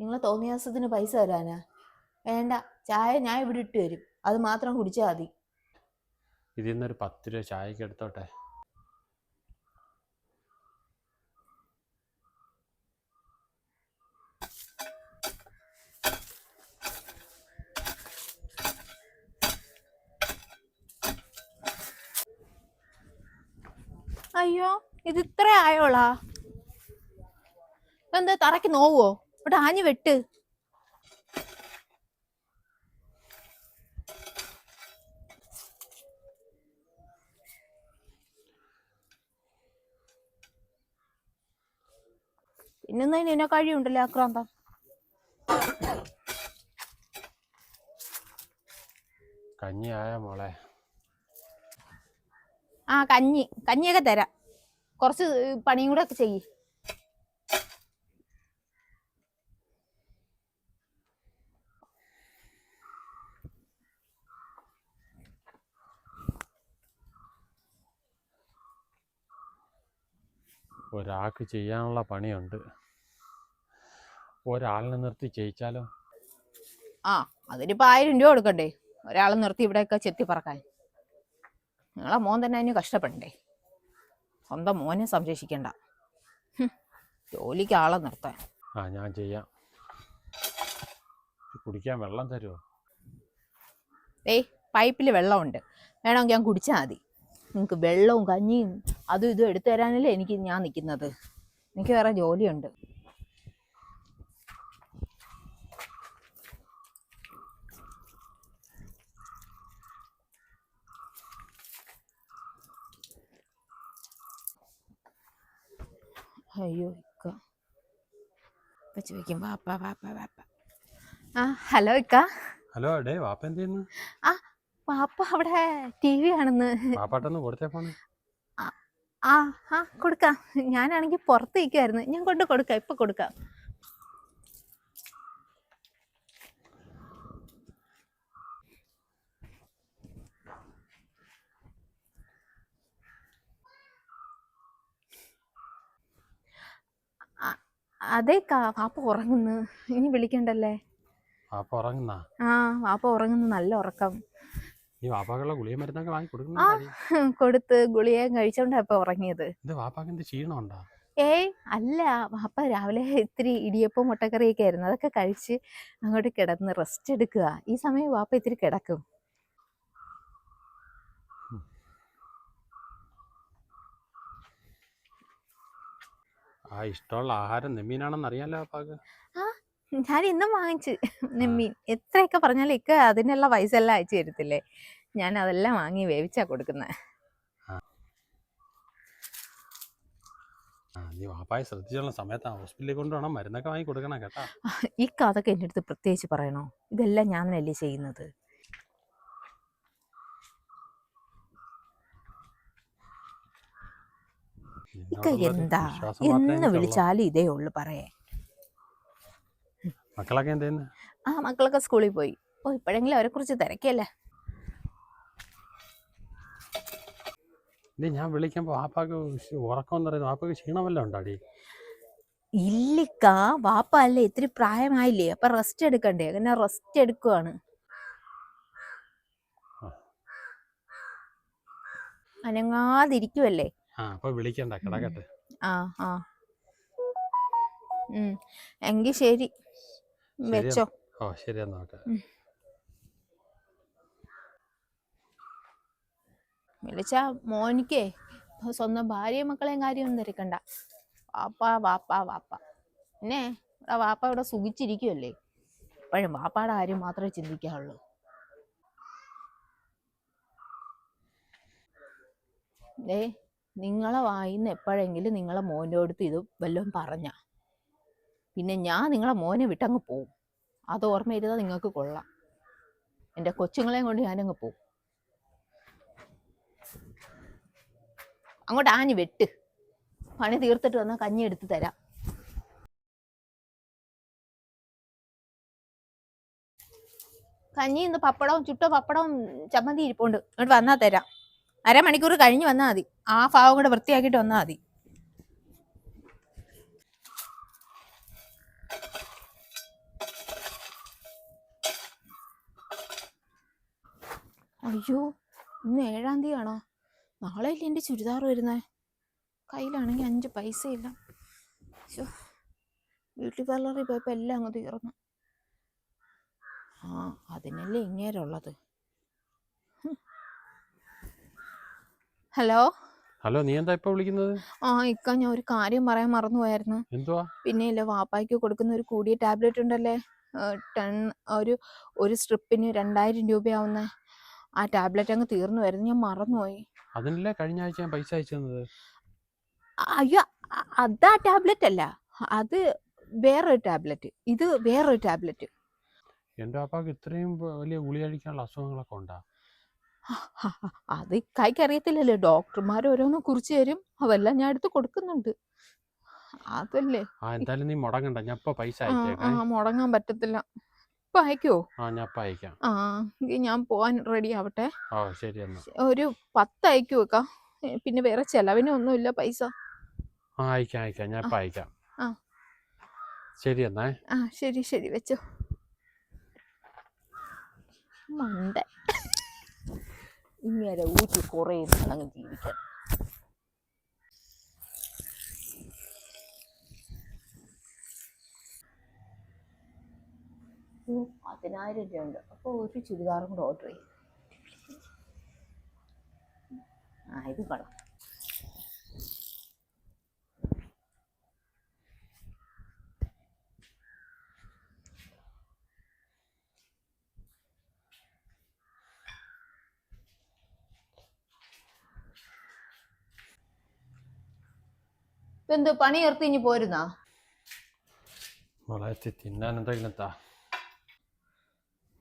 നിങ്ങൾ തോന്നിയാസത്തിന് പൈസ തരാനാ? വേണ്ട. ചായ ഞാൻ ഇവിടെ ഇട്ട് തരും. അത് മാത്രം കുടിച്ചാൽ മതി. ഇതിൽ നിന്നൊരു പത്ത് രൂപ ചായക്ക് എടുത്തോട്ടെ. അയ്യോ ഇത് ഇത്ര ആയോളാ? എന്താ തറയ്ക്ക് നോവോ ഇവിടെ ആഞ്ഞു വെട്ട്. പിന്നെന്താ ഇതിനെ കഴിയുണ്ടല്ലോ ആക്രാന്തം. കഞ്ഞി ആയ മോളെ? ആ കഞ്ഞി. കഞ്ഞിയൊക്കെ തരാം. കുറച്ച് പണിയും കൂടെ ഒക്കെ ചെയ്യ്. ഒരാൾക്ക് ചെയ്യാനുള്ള പണിയുണ്ട്. ഒരാളിനെ നിർത്തി ചെയ്യിച്ചാലോ? ആ അതിനിപ്പോ ആയിരം രൂപ കൊടുക്കണ്ടേ? ഒരാളെ നിർത്തി ഇവിടെയൊക്കെ ചെത്തി പറക്കാൻ. നിങ്ങളെ മോൻ തന്നെ അതിന് കഷ്ടപ്പെടണ്ടേ? സ്വന്തം മോനെ സംരക്ഷിക്കണ്ട. ജോലിക്ക് ആളെ നിർത്താൻ. ആ ഞാൻ ചെയ്യാം. കുടിക്കാൻ വെള്ളം തരുമോ ഏയ് പൈപ്പിൽ വെള്ളമുണ്ട്. വേണമെങ്കിൽ ഞാൻ കുടിച്ചാൽ മതി. നിങ്ങൾക്ക് വെള്ളവും കഞ്ഞിയും അതും ഇതും എടുത്തു തരാനല്ലേ എനിക്ക് ഞാൻ നിൽക്കുന്നത് എനിക്ക് വേറെ ജോലിയുണ്ട്. അയ്യോ ഇക്ക. ഇപ്പൊ ചോദിക്കും വാപ്പ വാപ്പ വാപ്പ ആ ഹലോ ഇക്ക. ഹലോ ഡേ വാപ്പ എന്ത് ചെയ്യുന്നു ആ വാപ്പ അവിടെ ടി വി ആണെന്ന് വാപ്പാട്ടൊന്ന് കൊടുത്തേ പോണേ ആ ആ കൊടുക്കാം. ഞാനാണെങ്കിൽ പുറത്ത് നിൽക്കുമായിരുന്നു ഞാൻ കൊണ്ട് കൊടുക്കാം ഇപ്പൊ കൊടുക്കാം. അതേ കാ വാപ്പ ഉറങ്ങുന്നു. ഇനി വിളിക്കണ്ടല്ലേ? വാപ്പ ഉറങ്ങുന്നാ? ആ വാപ്പ ഉറങ്ങുന്നു. നല്ല ഉറക്കം. ഈ വാപ്പാക്കുള്ള ഗുളിക മരുന്നൊക്കെ വാങ്ങി കൊടുത്ത് ഗുളികയും കഴിച്ചോണ്ടാ ഇപ്പൊ ഉറങ്ങിയത്. ഇത് ക്ഷീണമുണ്ടോ ഏയ് അല്ല വാപ്പ രാവിലെ ഇത്തിരി ഇടിയപ്പം മുട്ടക്കറിയൊക്കെ ആയിരുന്നു. അതൊക്കെ കഴിച്ച് അങ്ങോട്ട് കിടന്ന് റെസ്റ്റ് എടുക്കുക. ഈ സമയം വാപ്പ ഇത്തിരി കിടക്കും. ആ ഇഷ്ടമുള്ള ആഹാരം നെമ്മീനാണെന്ന് അറിയാലോ വാപ്പാക്ക്. ഞാൻ ഇന്നും വാങ്ങിച്ചു. നെമ്മീൻ എത്രയൊക്കെ പറഞ്ഞാലും ഇക്ക അതിനുള്ള പൈസ എല്ലാം അയച്ചു തരത്തില്ലേ? ഞാൻ അതെല്ലാം വാങ്ങി വേവിച്ചാ കൊടുക്കുന്നത് നീ വാപ്പായെ ശ്രദ്ധിച്ചുള്ള സമയത്ത് ഹോസ്പിറ്റലിൽ കൊണ്ടുപോകണം മരുന്നൊക്കെ വാങ്ങി കൊടുക്കണം കേട്ടാ. ഈ അതൊക്കെ എന്റെ അടുത്ത് പ്രത്യേകിച്ച് പറയണോ? ഇതെല്ലാം ഞാൻ തന്നെയല്ലേ ചെയ്യുന്നത്. ഇക്ക എന്താ? എന്ന് വിളിച്ചാലും ഇതേ ഉള്ളു പറയേ. മക്കളൊക്കെ എന്ത് ചെയ്യുന്നു ആ മക്കളൊക്കെ സ്കൂളിൽ പോയി. ഓ ഇപ്പോഴെങ്കിലും അവരെ കുറിച്ച് തിരക്കിയല്ലേ? ഇത് ഞാൻ വിളിക്കുമ്പോൾ വാപ്പാക്ക് ഉറക്കം എന്ന് പറയുന്നത് വാപ്പാക്ക് ക്ഷീണമല്ലോ ഉണ്ടാടി ഇല്ലിക്ക വാപ്പ അല്ലേ ഇത്തിരി പ്രായമായില്ലേ അപ്പൊ റെസ്റ്റ് എടുക്കണ്ടേ? അങ്ങനെ റെസ്റ്റ് എടുക്കുവാണ്. അനങ്ങാതിരിക്കുവല്ലേ? വിളിക്കണ്ട കിടക്കട്ടെ. ആ ആ. എങ്കി ശരി. വെച്ചോ ഓ ശരി എന്നാ ഓക്കെ വിളിച്ച മോനിക്കേ സ്വന്തം ഭാര്യയും മക്കളെയും കാര്യമൊന്നും തിരക്കണ്ട. വാപ്പ വാപ്പ വാപ്പ. പിന്നെ ഇവിടെ വാപ്പ ഇവിടെ സുഖിച്ചിരിക്കുമല്ലേ ഇപ്പോഴും വാപ്പയുടെ കാര്യം മാത്രമേ ചിന്തിക്കാറുള്ളൂ ഏ നിങ്ങളെ വായിന്ന് എപ്പോഴെങ്കിലും നിങ്ങളെ മോന്റെ അടുത്ത് ഇത് വല്ലതും പറഞ്ഞ. പിന്നെ ഞാൻ നിങ്ങളെ മോനെ വിട്ടങ്ങ് പോവും. അത് ഓർമ്മയിരുതാ നിങ്ങൾക്ക് കൊള്ളാം. എന്റെ കൊച്ചുങ്ങളെയും കൊണ്ട് ഞാനങ്ങ് പോവും. അങ്ങോട്ട് ആഞ്ഞ് വെട്ട്. പണി തീർത്തിട്ട് വന്നാൽ കഞ്ഞി എടുത്ത് തരാം. കഞ്ഞി ഇന്ന് പപ്പടവും ചുട്ട പപ്പടവും ചമ്മന്തി ഇരിപ്പുണ്ട്. അങ്ങോട്ട് വന്നാൽ തരാം. അരമണിക്കൂർ കഴിഞ്ഞ് വന്നാൽ മതി. ആ ഭാവം കൂടെ വൃത്തിയാക്കിയിട്ട് വന്നാൽ മതി. അയ്യോ ഇന്ന് ഏഴാം തീയതി ആണോ നാളെ ഇല്ല എന്റെ ചുരിദാർ വരുന്നത് കയ്യിലാണെങ്കിൽ അഞ്ച് പൈസയില്ല. ഇല്ല ബ്യൂട്ടി പാർലറിൽ പോയപ്പോൾ എല്ലാം അങ്ങ് തീർന്നു. ആ അതിനല്ലേ ഇങ്ങേരുള്ളത്. ഹലോ? ഹലോ നീ എന്താ ഇപ്പൊ വിളിക്കുന്നത്? ആ ഇക്ക ഞാൻ ഒരു കാര്യം പറയാൻ മറന്നുപോയായിരുന്നു എന്തുവാ? പിന്നെ ഇല്ല വാപ്പായ്ക്ക് കൊടുക്കുന്ന ഒരു കൂടിയ ടാബ്ലറ്റ് ഉണ്ടല്ലേ? ടൺ ഒരു ഒരു സ്ട്രിപ്പിന് രണ്ടായിരം രൂപയാവുന്ന. ആ ടാബ്ലറ്റ് അങ്ങ് തീർന്നു വരുന്നു ഞാൻ മറന്നുപോയി. അതിനല്ലേ കഴിഞ്ഞ ആഴ്ച ഞാൻ പൈസ അയച്ചു തന്നത്? അയ്യോ അതാ ടാബ്ലറ്റ് അല്ല. അത് വേറൊരു ടാബ്ലറ്റ്. ഇത് വേറൊരു ടാബ്ലറ്റ്. എന്റെ അപ്പാക്ക് ഇത്രയും വലിയ ഗുളി കഴിക്കാനുള്ള അസുഖങ്ങളൊക്കെ ഉണ്ടാ? അത് കൈക്ക് അറിയത്തില്ലല്ലോ. ഡോക്ടർമാർ ഓരോന്ന് കുറിച്ച് തരും. അതെല്ലാം ഞാൻ എടുത്ത് കൊടുക്കുന്നുണ്ട്. അതല്ലേ. ആ എന്തായാലും നീ മുടങ്ങണ്ട. ഞാൻ പൈസ മുടങ്ങാൻ പറ്റത്തില്ല. ഇപ്പൊ അയക്കോ ആ ഞാൻ ഇപ്പൊ അയക്കാം. ആ ഞാൻ പോവാൻ റെഡി ആവട്ടെ. ആ ശരി എന്നാ. ഒരു പത്ത് അയക്കു വെക്കാം. പിന്നെ വേറെ ചെലവിനൊന്നുമില്ല പൈസ. ആ അയക്കാം അയക്കാം. ഞാൻ ഇപ്പൊ അയക്കാം. ആ. ശരി എന്നാ. ആ ശരി ശരി വെച്ചോ. മണ്ട ഇങ്ങനെ ഊറ്റി കുറേ നാളങ്ങ് ജീവിക്കാൻ. ഓ പതിനായിരം രൂപയുണ്ട്. അപ്പോൾ ഒരു ചുരിദാറും കൂടെ ഓർഡർ ചെയ്യും. ആ ഇത് കൊള്ളാം. എന്ത് പണി നിർത്തി ഇനി പോരുന്നാ തിന്നാൻ എന്തെങ്കിലും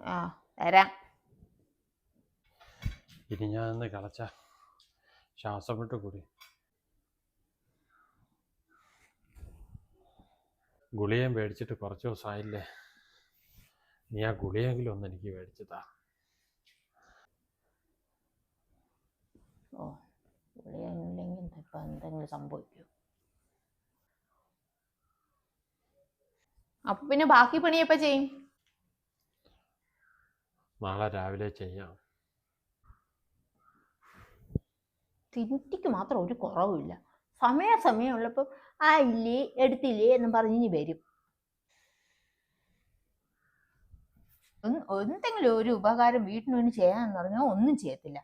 ആ തരാം. ഇനി ഞാൻ ഒന്ന് കളച്ച ശ്വാസപ്പെട്ട് കൂടി. ഗുളിയും മേടിച്ചിട്ട് കുറച്ച് ദിവസമായില്ലേ? നീ ആ ഗുളിയെങ്കിലും ഒന്ന് എനിക്ക് മേടിച്ചു താ. ഓ ഗുളികയില്ലെങ്കിൽ ഇപ്പം എന്തെങ്കിലും സംഭവിക്കും? അപ്പൊ പിന്നെ ബാക്കി പണി ചെയ്യും? നാളെ രാവിലെ ചെയ്യാം. തിരുത്തിക്ക് മാത്രം ഒരു കുറവുമില്ല സമയ സമയം ഉള്ളപ്പോൾ ആ ഇല്ലേ എടുത്തില്ലേ എന്ന് പറഞ്ഞ് വരും. എന്തെങ്കിലും ഒരു ഉപകാരം വീട്ടിന് വേണ്ടി ചെയ്യാന്ന് പറഞ്ഞാൽ ഒന്നും ചെയ്യത്തില്ല.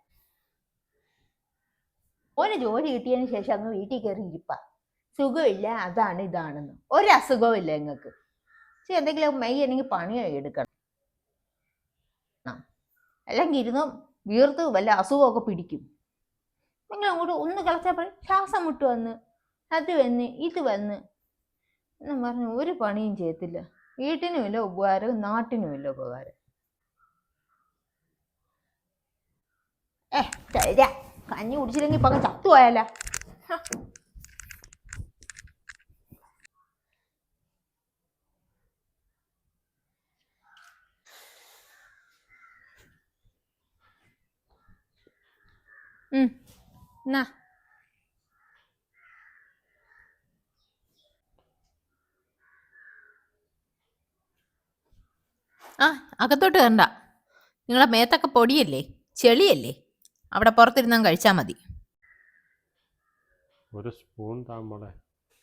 ഒരു ജോലി കിട്ടിയതിന് ശേഷം അങ്ങ് വീട്ടിൽ കയറി ഇരിപ്പ. സുഖമില്ല അതാണ് ഇതാണെന്ന്. ഒരു അസുഖവും ഇല്ല നിങ്ങൾക്ക് എന്തെങ്കിലും മെയ് അല്ലെങ്കിൽ പണി എടുക്കണം. അല്ലെങ്കിൽ ഇരുന്ന് വീർത്ത് വല്ല അസുഖമൊക്കെ പിടിക്കും. നിങ്ങൾ അങ്ങോട്ട് ഒന്ന് കളച്ചപ്പോൾ ശ്വാസം മുട്ട് വന്ന് അത് വന്ന് ഇത് വന്ന്. എന്നും പറഞ്ഞ് ഒരു പണിയും ചെയ്യത്തില്ല. വീട്ടിനുമില്ല ഉപകാരം നാട്ടിനുമില്ല ഉപകാരം. ഏ കഞ്ഞി കുടിച്ചില്ലെങ്കിൽ ഇപ്പൊ ചത്തു ചത്തുപോയാല എന്നാ ആ അകത്തോട്ട് കണ്ട നിങ്ങളെ മേത്തൊക്കെ പൊടിയല്ലേ? ചെളിയല്ലേ? അവിടെ പുറത്തിരുന്നാൽ കഴിച്ചാൽ മതി. ഒരു സ്പൂൺ താ മോളെ.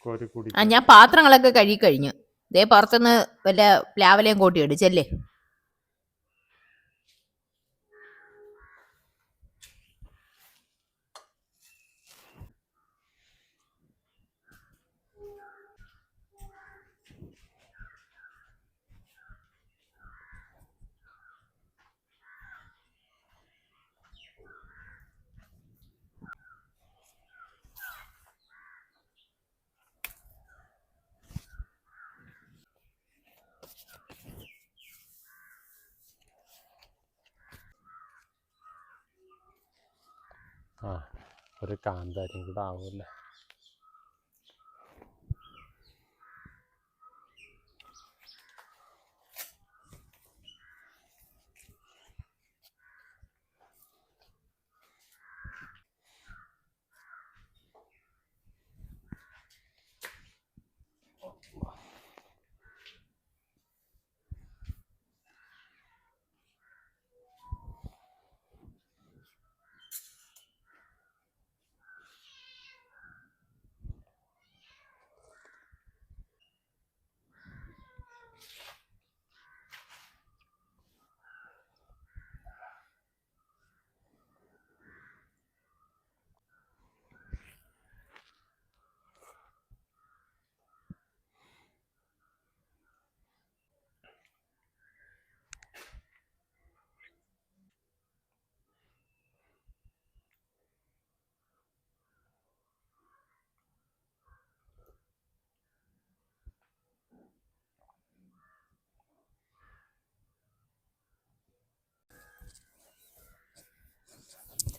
കോരി കുടി ആ ഞാൻ പാത്രങ്ങളൊക്കെ കഴുകി കഴിഞ്ഞു. ദേ പുറത്തുനിന്ന് വല്ല പ്ലാവലയും കൂട്ടി ഇടിച്ചല്ലേ ആ ഒരു കാന്താരിയും കൂടെ ആവൂല്ലേ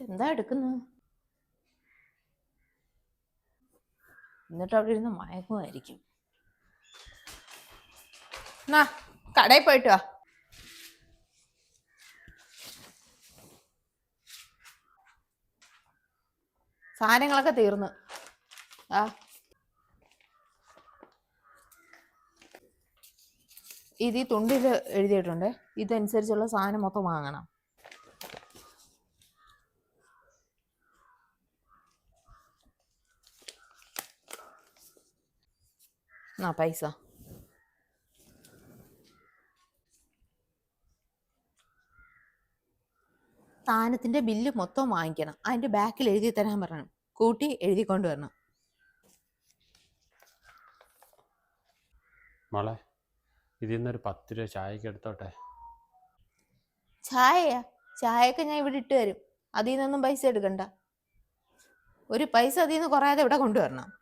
എന്താ എടുക്കുന്നത് എന്നിട്ട് അവിടെ ഇരുന്ന് മയക്കുമായിരിക്കും എന്നാ കടയിൽ പോയിട്ട് വാ. സാധനങ്ങളൊക്കെ തീർന്നു. ആ. ഇത് ഈ തുണ്ടിൽ എഴുതിയിട്ടുണ്ട്. ഇതനുസരിച്ചുള്ള സാധനം മൊത്തം വാങ്ങണം. എന്നാ പൈസ സാധനത്തിന്റെ ബില്ല് മൊത്തം വാങ്ങിക്കണം. അതിന്റെ ബാക്കിൽ എഴുതി തരാൻ പറയണം. കൂട്ടി എഴുതി കൊണ്ടുവരണം മോളെ ഇതിൽ നിന്നൊരു പത്ത് രൂപ ചായക്ക് എടുത്തോട്ടെ? ചായയാ? ചായയൊക്കെ ഞാൻ ഇവിടെ ഇട്ട് തരും. അതിൽ നിന്നൊന്നും പൈസ എടുക്കണ്ട. ഒരു പൈസ അതിൽ നിന്ന് കുറയാതെ ഇവിടെ കൊണ്ടുവരണം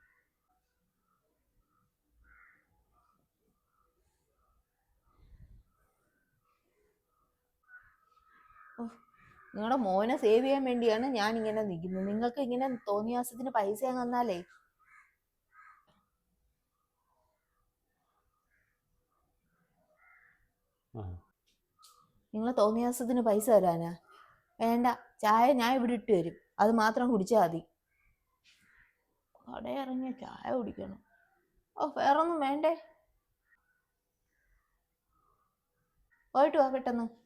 നിങ്ങളുടെ മോനെ സേവ് ചെയ്യാൻ വേണ്ടിയാണ് ഞാൻ ഇങ്ങനെ നിൽക്കുന്നത് നിങ്ങൾക്ക് ഇങ്ങനെ തോന്നിയാസത്തിന് പൈസ തന്നാലേ. നിങ്ങൾ തോന്നിയാസത്തിന് പൈസ തരാനാ? വേണ്ട. ചായ ഞാൻ ഇവിടെ ഇട്ട് തരും. അത് മാത്രം കുടിച്ചാൽ മതി. കടയിറങ്ങിയ ചായ കുടിക്കണം. ഓ വേറൊന്നും വേണ്ടേ? പോയിട്ട് വാ പെട്ടെന്ന്.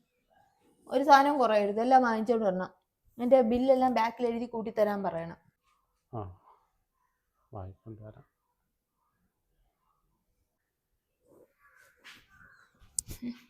ഒരു സാധനം കുറയരുത് എല്ലാം വാങ്ങിച്ചോണ്ട് വരണം എന്റെ ബില്ലെല്ലാം ബാക്കിൽ എഴുതി കൂട്ടി തരാൻ പറയണം ആ വായിക്കൊണ്ട് വരാം.